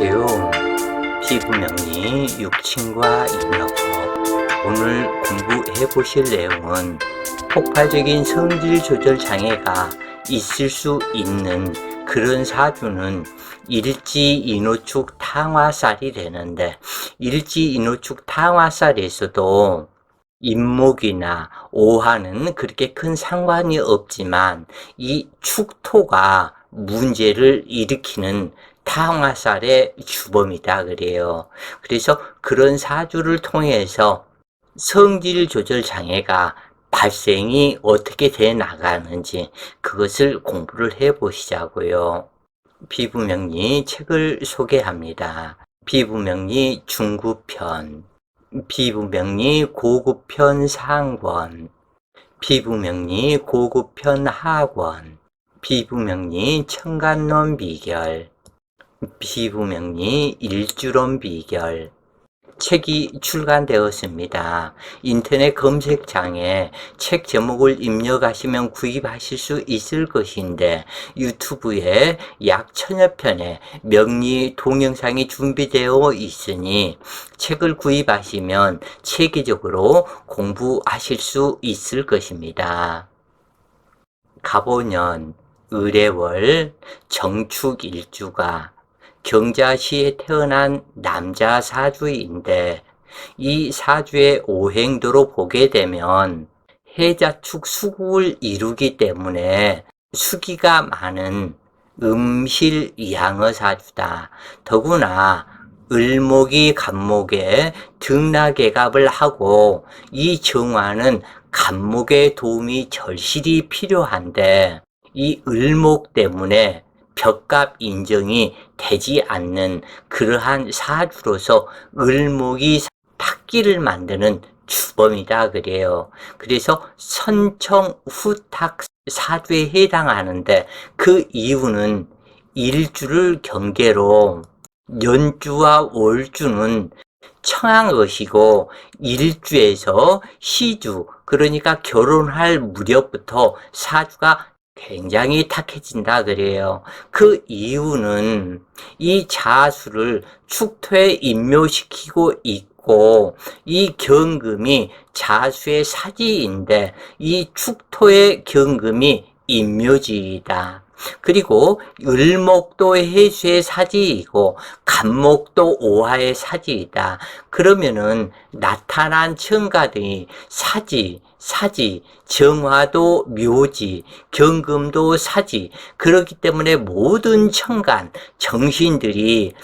안녕하세요. 피부명리 육친과 인여법. 오늘 공부해 보실 내용은 폭발적인 성질 조절 장애가 있을 수 있는 그런 사주는 일지 인호축 탕화살이 되는데 일지 인호축 탕화살에서도 임목이나 오화는 그렇게 큰 상관이 없지만 이 축토가 문제를 일으키는 탕화살의 주범이다 그래요. 그래서 그런 사주를 통해서 성질 조절 장애가 발생이 어떻게 돼 나가는지 그것을 공부를 해 보시자고요. 피부명리 책을 소개합니다. 피부명리 중급편, 피부명리 고급편 상권, 피부명리 고급편 하권, 피부명리 청간론 비결, 피부명리 일주론 비결, 책이 출간되었습니다. 인터넷 검색창에 책 제목을 입력하시면 구입하실 수 있을 것인데 유튜브에 약 천여 편의 명리 동영상이 준비되어 있으니 책을 구입하시면 체계적으로 공부하실 수 있을 것입니다. 가보년 의례월 정축일주가 경자시에 태어난 남자 사주인데 이 사주의 오행도로 보게 되면 해자축 수국을 이루기 때문에 수기가 많은 음실 양어 사주다. 더구나 을목이 간목에 등락개갑을 하고 이 정화는 간목의 도움이 절실히 필요한데 이 을목 때문에 벽값 인정이 되지 않는 그러한 사주로서 을목이 탁기를 만드는 주범이다 그래요. 그래서 선청 후탁 사주에 해당하는데 그 이유는 일주를 경계로 연주와 월주는 청한 것이고 일주에서 시주 그러니까 결혼할 무렵부터 사주가 굉장히 탁해진다 그래요. 그 이유는 이 자수를 축토에 임묘시키고 있고 이 경금이 자수의 사지인데 이 축토의 경금이 임묘지이다. 그리고 을목도 해수의 사지이고 간목도 오화의 사지이다. 그러면은 나타난 청가들이 사지, 사지, 정화도 묘지, 경금도 사지. 그렇기 때문에 모든 청간, 정신들이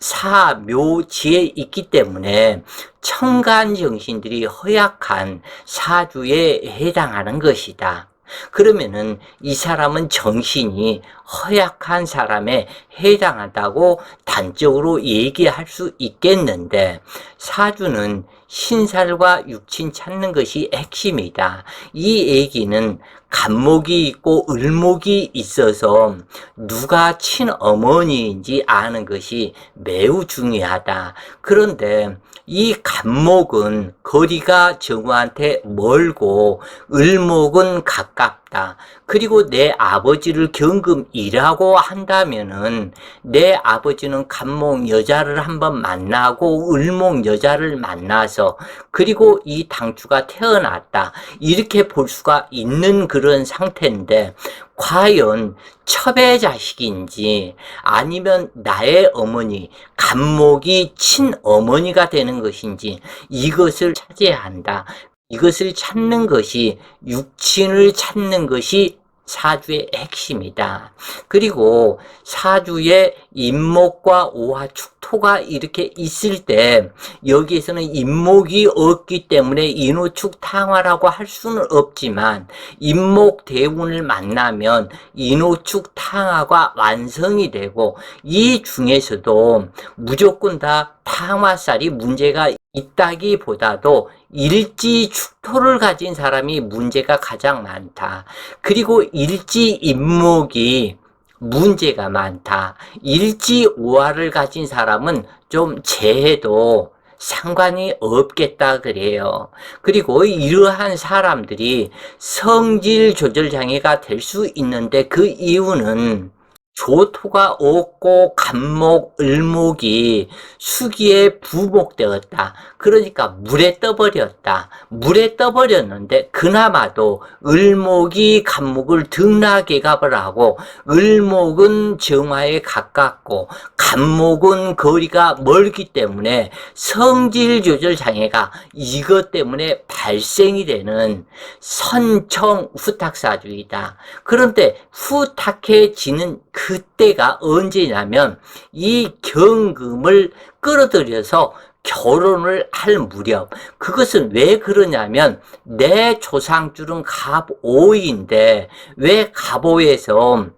사묘지에 있기 때문에 청간 정신들이 허약한 사주에 해당하는 것이다. 그러면은 이 사람은 정신이 허약한 사람에 해당한다고 단적으로 얘기할 수 있겠는데 사주는 신살과 육친 찾는 것이 핵심이다. 이 얘기는 간목이 있고 을목이 있어서 누가 친어머니인지 아는 것이 매우 중요하다. 그런데 이 간목은 거리가 정우한테 멀고 을목은 가깝 다. 그리고 내 아버지를 경금이라고 한다면은 내 아버지는 간목 여자를 한번 만나고 을목 여자를 만나서 그리고 이 당주가 태어났다. 이렇게 볼 수가 있는 그런 상태인데 과연 첩의 자식인지 아니면 나의 어머니, 간목이 친어머니가 되는 것인지 이것을 찾아야 한다. 이것을 찾는 것이 육친을 찾는 것이 사주의 핵심이다. 그리고 사주의 임목과 오화 축토가 이렇게 있을 때 여기에서는 임목이 없기 때문에 인호축 탕화라고 할 수는 없지만 임목 대운을 만나면 인호축 탕화가 완성이 되고 이 중에서도 무조건 다 탕화살이 문제가 있다기보다도 일지 축토를 가진 사람이 문제가 가장 많다. 그리고 일지 임목이 문제가 많다. 일지 오화를 가진 사람은 좀 재해도 상관이 없겠다 그래요. 그리고 이러한 사람들이 성질 조절 장애가 될 수 있는데 그 이유는 조토가 없고 간목, 을목이 수기에 부목되었다. 그러니까 물에 떠버렸다. 물에 떠버렸는데 그나마도 을목이 간목을 등락개갑을 하고 을목은 정화에 가깝고 간목은 거리가 멀기 때문에 성질 조절 장애가 이것 때문에 발생이 되는 선청 후탁사주이다. 그런데 후탁해지는 그 때가 언제냐면 이 경금을 끌어들여서 결혼을 할 무렵. 그것은 왜 그러냐면 내 조상줄은 갑오인데 왜 갑오에서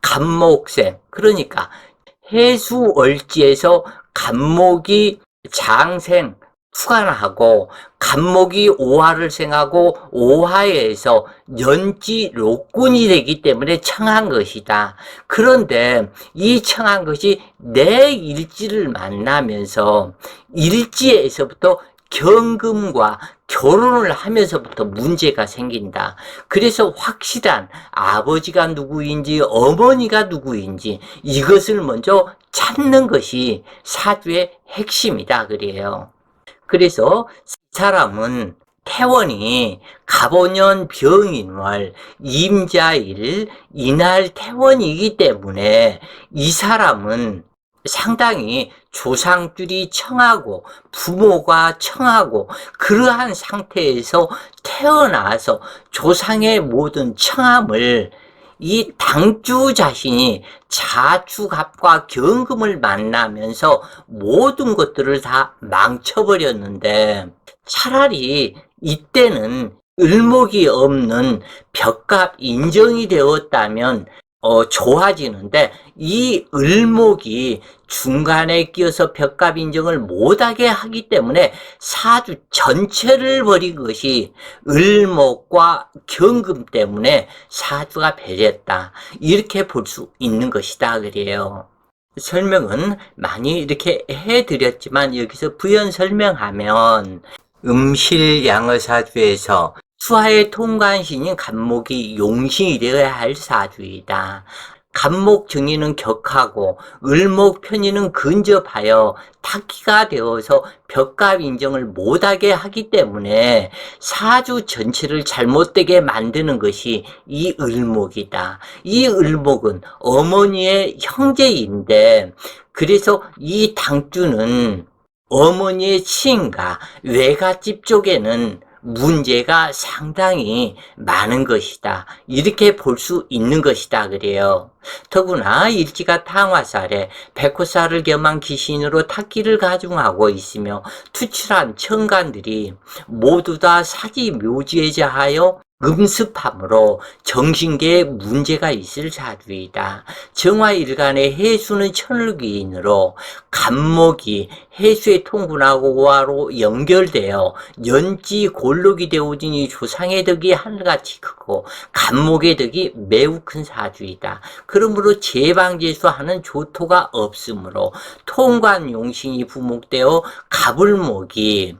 갑목생 그러니까 해수월지에서 갑목이 장생 투간하고 간목이 오화를 생하고 오화에서 연지 로꾼이 되기 때문에 청한 것이다. 그런데 이 청한 것이 내 일지를 만나면서 일지에서부터 경금과 결혼을 하면서부터 문제가 생긴다. 그래서 확실한 아버지가 누구인지 어머니가 누구인지 이것을 먼저 찾는 것이 사주의 핵심이다. 그래요. 그래서 이 사람은 태원이 갑오년 병인월 임자일 이날 태원이기 때문에 이 사람은 상당히 조상들이 청하고 부모가 청하고 그러한 상태에서 태어나서 조상의 모든 청함을 이 당주 자신이 자축합과 경금을 만나면서 모든 것들을 다 망쳐버렸는데 차라리 이때는 을목이 없는 벽갑 인정이 되었다면 어, 좋아지는데 이 을목이 중간에 끼어서 벽갑 인정을 못하게 하기 때문에 사주 전체를 버린 것이 을목과 경금 때문에 사주가 배렸다. 이렇게 볼 수 있는 것이다. 그래요. 설명은 많이 이렇게 해드렸지만 여기서 부연 설명하면 음실양어사주에서 수하의 통관신인 간목이 용신이 되어야 할 사주이다. 간목 정의는 격하고 을목 편의는 근접하여 타키가 되어서 벽갑 인정을 못하게 하기 때문에 사주 전체를 잘못되게 만드는 것이 이 을목이다. 이 을목은 어머니의 형제인데 그래서 이 당주는 어머니의 친가 외갓집 쪽에는 문제가 상당히 많은 것이다. 이렇게 볼 수 있는 것이다. 그래요. 더구나 일지가 탕화살에 백호살을 겸한 귀신으로 탁기를 가중하고 있으며 투출한 청간들이 모두 다 사지 묘지에 자 하여 음습함으로 정신계에 문제가 있을 사주이다. 정화일간의 해수는 천을귀인으로 간목이 해수의 통분하고와로 연결되어 연지 골록이 되어지니 조상의 덕이 하늘같이 크고 간목의 덕이 매우 큰 사주이다. 그러므로 제방제수하는 조토가 없으므로 통관 용신이 부목되어 가불목이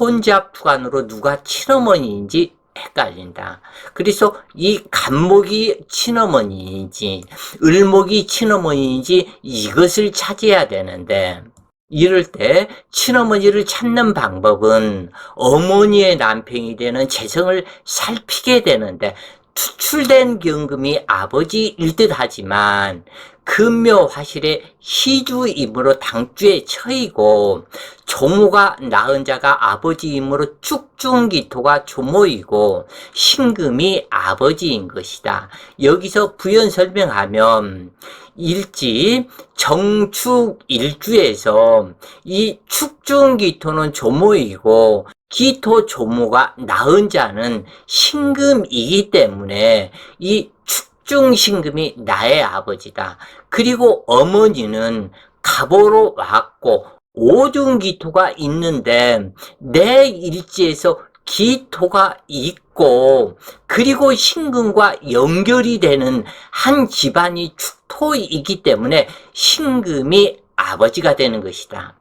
혼잡 투관으로 누가 친어머니인지 헷갈린다. 그래서 이 간목이 친어머니인지 을목이 친어머니인지 이것을 찾아야 되는데 이럴 때 친어머니를 찾는 방법은 어머니의 남편이 되는 재성을 살피게 되는데 투출된 경금이 아버지일 듯 하지만 금묘 화실에 희주임으로 당주에 처이고 조모가 낳은 자가 아버지이므로 쭉중기토가 조모이고 신금이 아버지인 것이다. 여기서 부연 설명하면 일지 정축 일주에서 이 축중기토는 조모이고 기토 조모가 낳은 자는 신금이기 때문에 이 축중신금이 나의 아버지다. 그리고 어머니는 갑오로 왔고 오중기토가 있는데 내 일지에서 기토가 있고 그리고 신금과 연결이 되는 한 집안이 축토이기 때문에 신금이 아버지가 되는 것이다.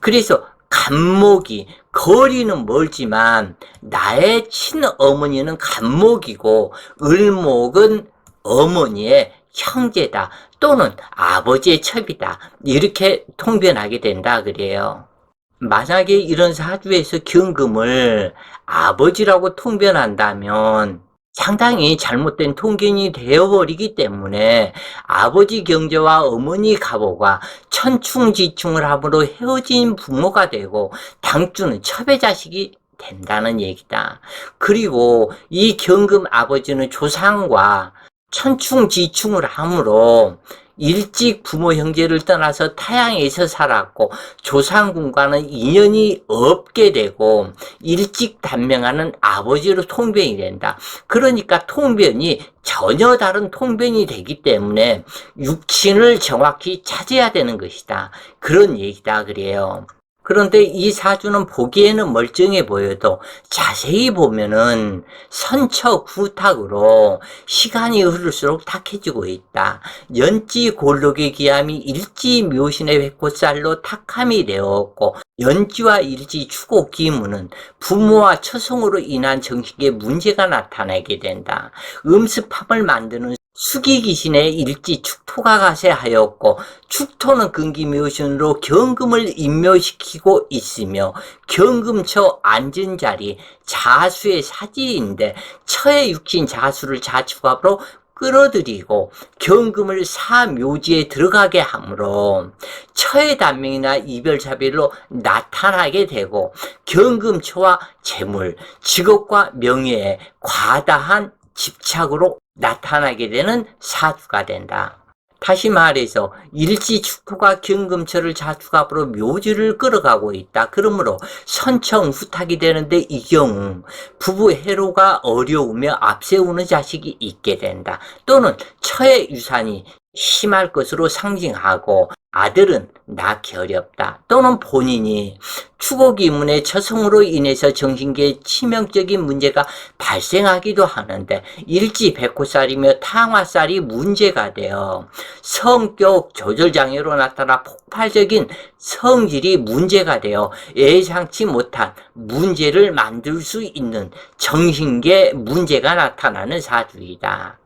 그래서 간목이 거리는 멀지만 나의 친어머니는 간목이고 을목은 어머니의 형제다. 또는 아버지의 첩이다. 이렇게 통변하게 된다 그래요. 만약에 이런 사주에서 경금을 아버지라고 통변한다면 상당히 잘못된 통견이 되어버리기 때문에 아버지 경제와 어머니 가보가 천충지충을 함으로 헤어진 부모가 되고 당주는 첩의 자식이 된다는 얘기다. 그리고 이 경금 아버지는 조상과 천충지충을 함으로 일찍 부모 형제를 떠나서 타양에서 살았고 조상군과는 인연이 없게 되고 일찍 단명하는 아버지로 통변이 된다. 그러니까 통변이 전혀 다른 통변이 되기 때문에 육친을 정확히 찾아야 되는 것이다. 그런 얘기다 그래요. 그런데 이 사주는 보기에는 멀쩡해 보여도 자세히 보면은 선처 구탁으로 시간이 흐를수록 탁해지고 있다. 연지 골록의 기함이 일지 묘신의 백꽃살로 탁함이 되었고 연지와 일지 추고 기문은 부모와 처성으로 인한 정식에 문제가 나타나게 된다. 음습함을 만드는 수기귀신의 일지 축토가 가세하였고 축토는 근기묘신으로 경금을 인묘시키고 있으며 경금처 앉은 자리 자수의 사지인데 처의 육신 자수를 자축합으로 끌어들이고 경금을 사묘지에 들어가게 하므로 처의 단명이나 이별차별로 나타나게 되고 경금처와 재물, 직업과 명예에 과다한 집착으로 나타나게 되는 사주가 된다. 다시 말해서 일지 축토가 경금처를 자축합으로 묘지를 끌어가고 있다. 그러므로 선청후탁이 되는데 이 경우 부부 해로가 어려우며 앞세우는 자식이 있게 된다. 또는 처의 유산이 심할 것으로 상징하고 아들은 낳기 어렵다. 또는 본인이 추고기문의 처성으로 인해서 정신계에 치명적인 문제가 발생하기도 하는데 일지 백호살이며 탕화살이 문제가 되어 성격 조절장애로 나타나 폭발적인 성질이 문제가 되어 예상치 못한 문제를 만들 수 있는 정신계 문제가 나타나는 사주이다.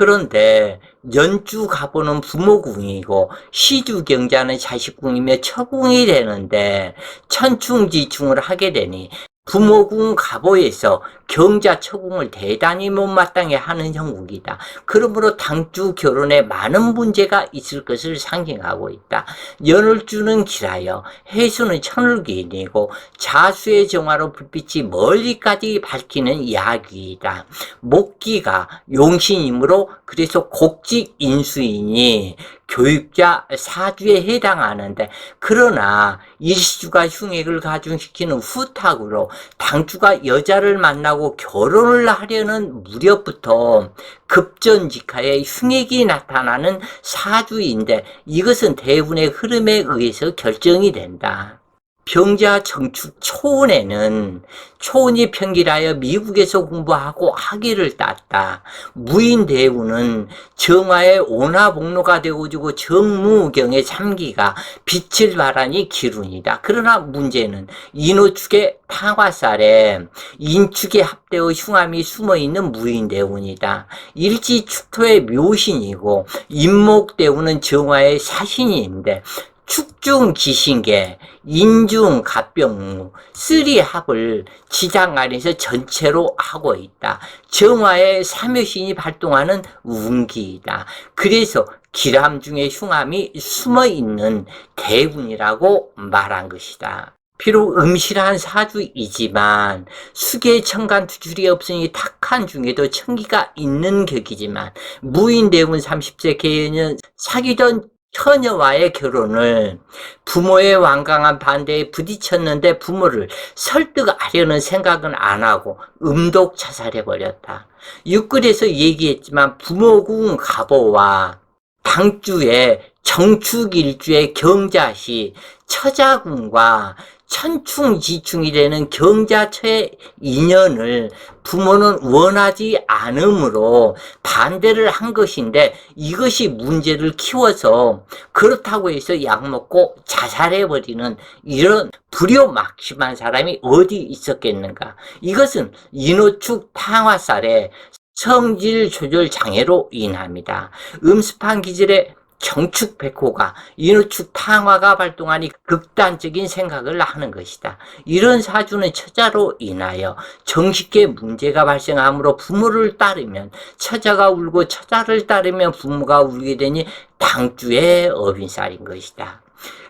그런데 연주 가보는 부모궁이고 시주 경자는 자식궁이며 처궁이 되는데 천충지충을 하게 되니 부모궁 가보에서 경자 처궁을 대단히 못마땅해 하는 형국이다. 그러므로 당주 결혼에 많은 문제가 있을 것을 상징하고 있다. 연을주는 길하여 해수는 천을기인이고 자수의 정화로 불빛이 멀리까지 밝히는 야기이다. 목기가 용신이므로 그래서 곡직 인수이니 교육자 사주에 해당하는데 그러나 일시주가 흉액을 가중시키는 후탁으로 당주가 여자를 만나고 결혼을 하려는 무렵부터 급전직하에 흉액이 나타나는 사주인데 이것은 대운의 흐름에 의해서 결정이 된다. 병자 정축 초운에는 초운이 평길하여 미국에서 공부하고 학위를 땄다. 무인 대우는 정화의 온화복로가 되어지고 정무경의 참기가 빛을 발하니 기룬이다. 그러나 문제는 인호축의 탕화살에 인축의 합대의 흉함이 숨어있는 무인 대운이다. 일지축토의 묘신이고 인목대운은 정화의 사신인데 축중 기신계, 인중 갑병무, 쓰리합을 지장 안에서 전체로 하고 있다. 정화의 삼여신이 발동하는 운기이다. 그래서 기람 중에 흉함이 숨어 있는 대운이라고 말한 것이다. 비록 음실한 사주이지만 수계 청간 투줄이 없으니 탁한 중에도 청기가 있는 격이지만 무인대운 30세 개연은 사귀던 처녀와의 결혼을 부모의 완강한 반대에 부딪혔는데 부모를 설득하려는 생각은 안 하고 음독 자살해 버렸다. 육글에서 얘기했지만 부모궁 가보와 당주의 정축일주의 경자시 처자궁과 천충지충이 되는 경자처의 인연을 부모는 원하지 않으므로 반대를 한 것인데 이것이 문제를 키워서 그렇다고 해서 약 먹고 자살해버리는 이런 불효막심한 사람이 어디 있었겠는가. 이것은 인호축 탕화살에 성질 조절 장애로 인합니다. 음습한 기질에 경축 백호가 인후축 탕화가 발동하니 극단적인 생각을 하는 것이다. 이런 사주는 처자로 인하여 정식계 문제가 발생하므로 부모를 따르면 처자가 울고 처자를 따르면 부모가 울게 되니 당주의 어빈살인 것이다.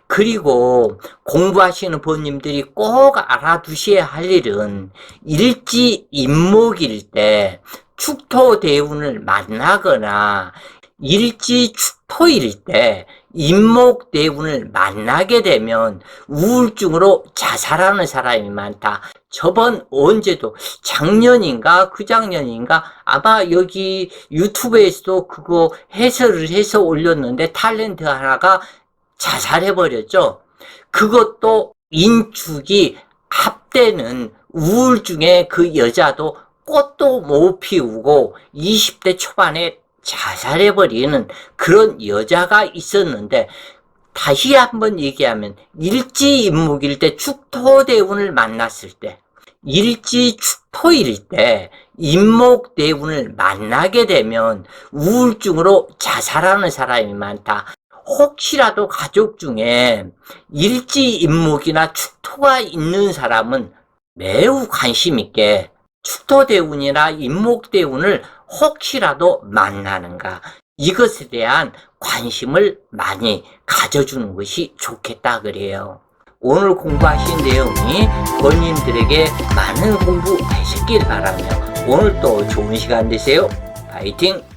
그리고 공부하시는 본님들이 꼭 알아두셔야 할 일은 일지 임목일 때 축토 대운을 만나거나 일지 축 토일 때 임목 대운을 만나게 되면 우울증으로 자살하는 사람이 많다. 저번 언제도 작년인가 그 작년인가 아마 여기 유튜브에서도 그거 해설을 해서 올렸는데 탤런트 하나가 자살해버렸죠. 그것도 인축이 합되는 우울증에 그 여자도 꽃도 못 피우고 20대 초반에 자살해버리는 그런 여자가 있었는데 다시 한번 얘기하면 일지임목일 때 축토대운을 만났을 때 일지 축토일 때 임목대운을 만나게 되면 우울증으로 자살하는 사람이 많다. 혹시라도 가족 중에 일지임목이나 축토가 있는 사람은 매우 관심 있게 축토대운이나 임목대운을 혹시라도 만나는가 이것에 대한 관심을 많이 가져주는 것이 좋겠다 그래요. 오늘 공부하신 내용이 본인들에게 많은 공부하셨길 바라며 오늘 또 좋은 시간 되세요. 파이팅!